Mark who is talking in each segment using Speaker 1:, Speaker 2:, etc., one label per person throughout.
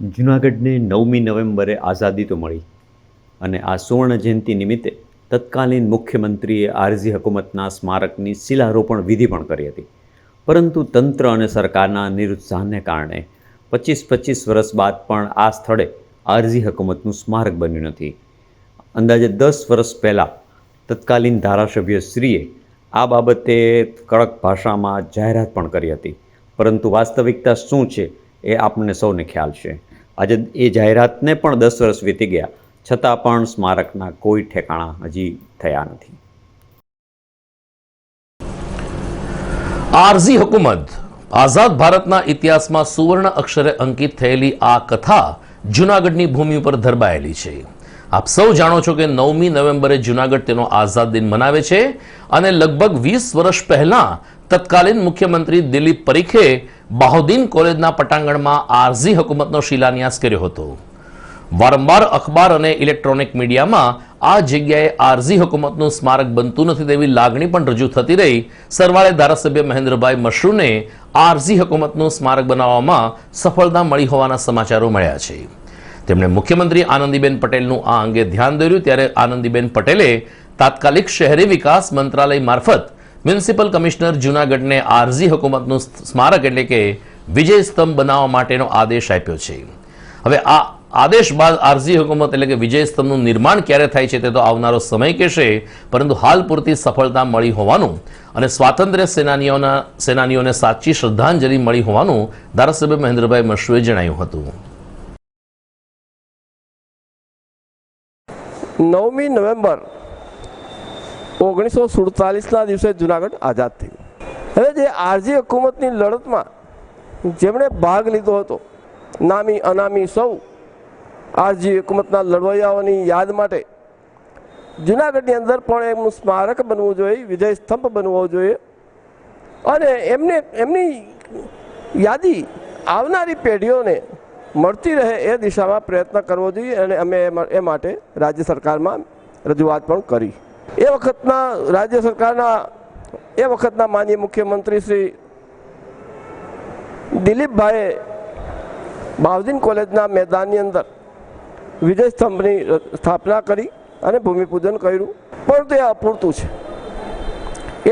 Speaker 1: જૂનાગઢને નવમી નવેમ્બરે આઝાદી તો મળી. અને આ સુવર્ણ જયંતિ નિમિત્તે તત્કાલીન મુખ્યમંત્રીએ આરઝી હકુમતના સ્મારકની શિલારોપણ વિધિ પણ કરી હતી. પરંતુ તંત્ર અને સરકારના નિરુત્સાહને કારણે પચીસ પચીસ વર્ષ બાદ પણ આ સ્થળે આરઝી હકુમતનું સ્મારક બન્યું નથી. અંદાજે દસ વર્ષ પહેલાં તત્કાલીન ધારાસભ્ય શ્રીએ આ બાબતે કડક ભાષામાં જાહેરાત પણ કરી હતી. પરંતુ વાસ્તવિકતા શું છે એ આપણને સૌને ખ્યાલ છે. આજે એ જાહેરાતને પણ દસ વર્ષ વીતી ગયા. છતાં પણ સ્મારકના કોઈ ઠેકાણા હજી થયા નથી.
Speaker 2: આરઝી હુકુમત આઝાદ ભારતના ઇતિહાસમાં સુવર્ણ અક્ષરે અંકિત થયેલી આ કથા જૂનાગઢની ભૂમિ ઉપર ધરબાયેલી છે. આપ સૌ જાણો છો કે નવમી નવેમ્બરે જૂનાગઢ તેનો આઝાદ દિન મનાવે છે અને લગભગ વીસ વર્ષ પહેલા તત્કાલીન મુખ્યમંત્રી દિલીપ પરીખે બાહુદ્દીન કોલેજના પટાંગણમાં આરઝી હકુમતનો શિલાન્યાસ કર્યો હતો. વારંવાર અખબાર અને ઇલેક્ટ્રોનિક મીડિયામાં આ જગ્યાએ આરઝી હકુમતનું સ્મારક બનતું નથી તેવી લાગણી પણ રજૂ થતી રહી. સરવાળે ધારાસભ્ય મહેન્દ્રભાઈ મશરૂને આરઝી હકુમતનું સ્મારક બનાવવામાં સફળતા મળી હોવાના સમાચારો મળ્યા છે. તેમણે મુખ્યમંત્રી આનંદીબેન પટેલનું આ અંગે ધ્યાન દોર્યું ત્યારે આનંદીબેન પટેલે તાત્કાલિક શહેરી વિકાસ મંત્રાલય મારફત મ્યુનિસિપલ કમિશનર જૂનાગઢને આરઝી હુકુમતનું સ્મારક એટલે કે વિજય સ્તંભ બનાવવા માટેનો આદેશ આપ્યો છે. હવે આ આદેશ બાદ આરઝી હુકુમત એટલે કે વિજય સ્તંભનું નિર્માણ ક્યારે થાય છે તે તો આવનારો સમય કહેશે, પરંતુ હાલ પૂરતી સફળતા મળી હોવાનું અને સ્વાતંત્ર્ય સેનાનીઓના, સેનાનીઓને સાચી શ્રદ્ધાંજલિ મળી હોવાનું ધારાસભ્ય મહેન્દ્રભાઈ મશુએ જણાવ્યું હતું.
Speaker 3: નવમી નવેમ્બર ઓગણીસો સુડતાલીસના દિવસે જુનાગઢ આઝાદ થયું. હવે જે આરજી હકુમતની લડતમાં જેમણે ભાગ લીધો હતો, નામી અનામી સૌ આરજી હકુમતના લડવૈયાઓની યાદ માટે જુનાગઢની અંદર પણ એમનું સ્મારક બનવું જોઈએ, વિજય સ્તંભ બનવો જોઈએ અને એમને, એમની યાદી આવનારી પેઢીઓને મળતી રહે એ દિશામાં પ્રયત્ન કરવો જોઈએ અને અમે એ માટે રાજ્ય સરકારમાં રજૂઆત પણ કરી. એ વખતના રાજ્ય સરકારના, એ વખતના માનીય મુખ્યમંત્રી શ્રી દિલીપભાઈએ બાવદીન કોલેજના મેદાનની અંદર વિજય સ્તંભની સ્થાપના કરી અને ભૂમિપૂજન કર્યું. પણ તે અપૂરતું છે.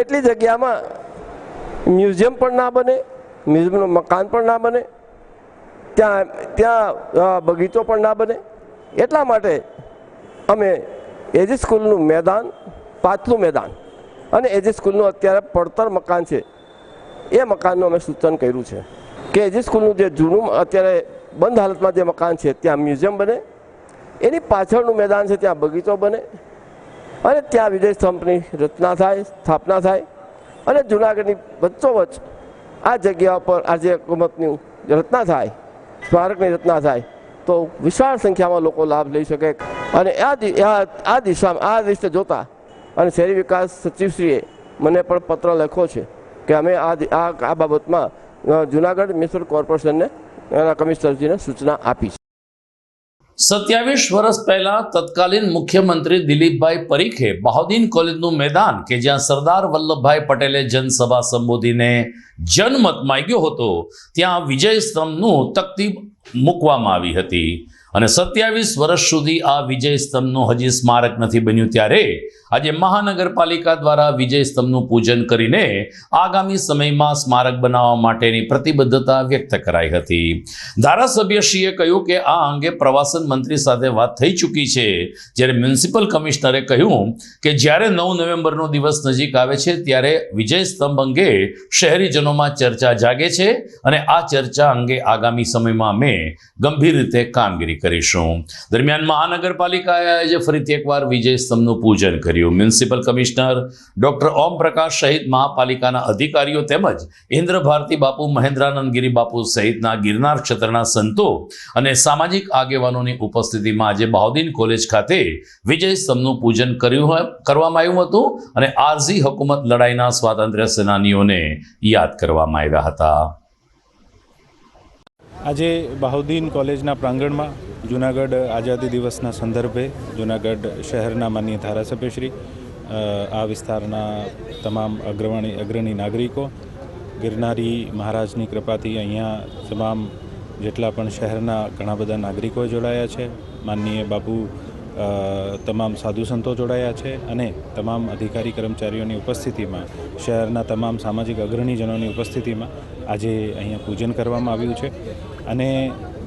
Speaker 3: એટલી જગ્યામાં મ્યુઝિયમ પણ ના બને, મ્યુઝિયમનું મકાન પણ ના બને ત્યાં ત્યાં બગીચો પણ ના બને. એટલા માટે અમે એજી સ્કૂલનું મેદાન પાછલું મેદાન અને એજી સ્કૂલનું અત્યારે પડતર મકાન છે. એ મકાનનું અમે સૂચન કર્યું છે કે એજી સ્કૂલનું જે જૂનું અત્યારે બંધ હાલતમાં જે મકાન છે, ત્યાં મ્યુઝિયમ બને. એની પાછળનું મેદાન છે, ત્યાં બગીચો બને. અને ત્યાં વિજય સ્તંભની રચના થાય, સ્થાપના થાય. અને જુનાગઢની વચ્ચોવચ્ચ આ જગ્યા પર આજે હુકુમતની રચના થાય સ્મારકની રચના થાય, તો વિશાળ સંખ્યામાં લોકો લાભ લઈ શકે. અને આ આ દિશામાં, આ રીતે જોતા અને શહેરી વિકાસ સચિવશ્રીએ મને પણ પત્ર લખ્યો છે કે અમે આ આ બાબતમાં જુનાગઢ મ્યુનિસિપલ કોર્પોરેશનને, એના કમિશનરજીને સૂચના આપી
Speaker 2: સત્યાવીસ વર્ષ પહેલા તત્કાલીન મુખ્યમંત્રી દિલીપભાઈ પરીખે બહાઉદ્દીન કોલેજનું મેદાન કે જ્યાં સરદાર વલ્લભભાઈ પટેલે જનસભા સંબોધીને જનમત માંગ્યો હતો, ત્યાં વિજય સ્તંભનું તકતી મૂકવામાં આવી હતી. અને સત્યાવીસ વર્ષ સુધી આ વિજય સ્તંભનું હજી સ્મારક નથી બન્યું ત્યારે આજે મહાનગરપાલિકા દ્વારા વિજય સ્તંભનું પૂજન કરીને આગામી સમયમાં સ્મારક બનાવવા માટેની પ્રતિબદ્ધતા વ્યક્ત કરાઈ હતી. ધારાસભ્યશ્રીએ કહ્યું કે આ અંગે પ્રવાસન મંત્રી સાથે વાત થઈ ચૂકી છે. જ્યારે મ્યુનિસિપલ કમિશનરે કહ્યું કે જ્યારે નવ નવેમ્બરનો દિવસ નજીક આવે છે ત્યારે વિજય સ્તંભ અંગે શહેરીજનોમાં ચર્ચા જાગે છે અને આ ચર્ચા અંગે આગામી સમયમાં અમે ગંભીર રીતે કામગીરી કરીશું. દરમિયાન મહાનગરપાલિકાએ આજે ફરીથી એકવાર વિજય સ્તંભનું પૂજન કર્યું. Municipal commissioner doctor Om Prakash સહિત મહાપાલિકાના અધિકારીઓ તેમજ ઇન્દ્ર ભારતી બાપુ મહેન્દ્રાનંદ ગિરી બાપુ સહિતના ગિરનાર ક્ષેત્રના સંતો અને સામાજિક આગેવાનોની ઉપસ્થિતિમાં આજે બહાઉદ્દીન કોલેજ ખાતે વિજય સ્તંભનું પૂજન કર્યું કરવામાં આવ્યું હતું અને આરઝી હકુમત લડાઈના સ્વાતંત્ર્ય સેનાનીઓને યાદ કરવામાં આવ્યા હતા.
Speaker 4: આજે બહાઉદ્દીન કોલેજના પ્રાંગણમાં જુનાગઢ આઝાદી દિવસના સંદર્ભે જુનાગઢ શહેરના માનનીય ધારાસભ્યશ્રી આ વિસ્તારના તમામ અગ્રવાણી, અગ્રણી નાગરિકો, ગિરનારી મહારાજની કૃપાથી અહીંયા તમામ જેટલા પણ શહેરના ઘણા બધા નાગરિકો જોડાયા છે, માનનીય બાપુ તમામ સાધુ સંતો જોડાયા છે અને તમામ અધિકારી કર્મચારીઓની ઉપસ્થિતિમાં, શહેરના તમામ સામાજિક અગ્રણીજનોની ઉપસ્થિતિમાં આજે અહીંયા પૂજન કરવામાં આવ્યું છે. અને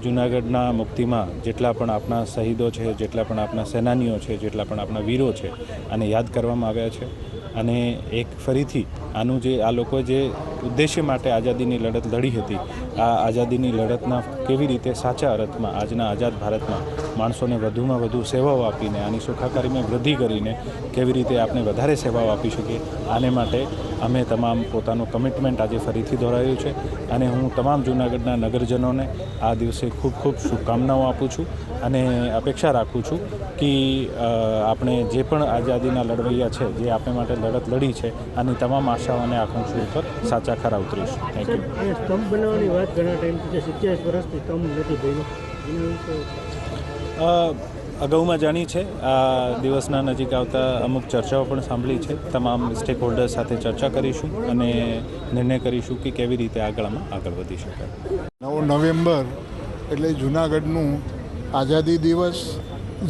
Speaker 4: જૂનાગઢના મુક્તિમાં જેટલા પણ આપણા શહીદો છે, જેટલા પણ આપણા સેનાનીઓ છે, જેટલા પણ આપણા વીરો છે, આને યાદ કરવામાં આવ્યા છે. અને એક ફરીથી આનું જે આ લોકો જે ઉદ્દેશ્ય માટે આઝાદીની લડત લડી હતી, આ આઝાદીની લડતના કેવી રીતે સાચા અર્થમાં આજના આઝાદ ભારતમાં માણસોને વધુમાં વધુ સેવાઓ આપીને, આની સુખાકારીમાં વૃદ્ધિ કરીને કેવી રીતે આપણે વધારે સેવાઓ આપી શકીએ, આને માટે અમે તમામ પોતાનું કમિટમેન્ટ આજે ફરીથી દોહરાયું છે અને હું તમામ જૂનાગઢના નગરજનોને આ દિવસે ખૂબ ખૂબ શુભકામનાઓ આપું છું અને અપેક્ષા રાખું છું કે આપણે જે પણ આઝાદીના લડવૈયા છે જે આપણે માટે લડત લડી છે આની તમામ આશાઓ અને આકાંક્ષાઓ ઉપર સાચા ખરા ઉતરીશું. થેન્ક યુ
Speaker 5: સ્તંભ બનાવવાની વાત ઘણા ટાઈમથી છે સિત્યાવીસ વર્ષથી સ્તંભ નથી
Speaker 4: અગાઉમાં જાણી છે. આ દિવસના નજીક આવતા અમુક ચર્ચાઓ પણ સાંભળી છે. તમામ સ્ટેક હોલ્ડર્સ સાથે ચર્ચા કરીશું અને નિર્ણય કરીશું કે કેવી રીતે આગળમાં આગળ વધી શકાય.
Speaker 6: નવ નવેમ્બર એટલે જૂનાગઢનું આઝાદી દિવસ.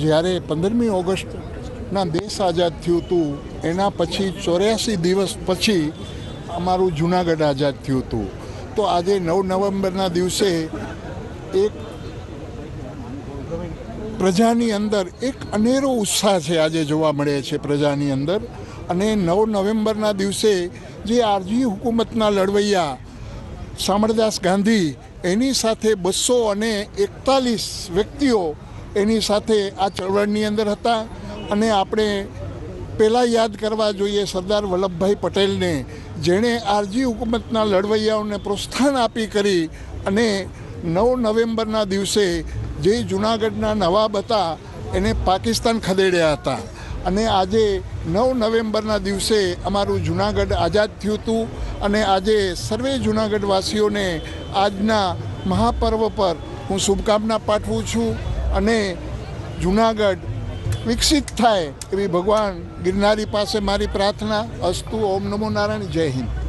Speaker 6: જ્યારે પંદરમી ઓગસ્ટના દેશ આઝાદ થયું હતું, એના પછી ચોર્યાસી દિવસ પછી અમારું જૂનાગઢ આઝાદ થયું હતું. તો આજે નવ નવેમ્બરના દિવસે એક પ્રજાની અંદર એક અનેરો ઉત્સાહ છે આજે જોવા મળે છે પ્રજાની અંદર. અને નવ નવેમ્બરના દિવસે જે આરજી હુકુમતના લડવૈયા શામળદાસ ગાંધી, એની સાથે બસો અને એકતાલીસ વ્યક્તિઓ એની સાથે આ ચળવળની અંદર હતા. અને આપણે પહેલાં યાદ કરવા જોઈએ સરદાર વલ્લભભાઈ પટેલને, જેણે આરજી હુકુમતના લડવૈયાઓને પ્રોત્સાહન આપી કરી અને નવ નવેમ્બરના દિવસે જે જૂનાગઢના નવાબ હતા, એને પાકિસ્તાન ખદેડ્યા હતા. અને આજે નવ નવેમ્બરના દિવસે અમારું જૂનાગઢ આઝાદ થયું હતું અને આજે સર્વે જૂનાગઢવાસીઓને આજના મહાપર્વ પર હું શુભકામના પાઠવું છું અને જૂનાગઢ વિકસિત થાય એવી ભગવાન ગિરનારી પાસે મારી પ્રાર્થના. અસ્તુ, ઓમ નમો નારાયણ, જય હિન્દ.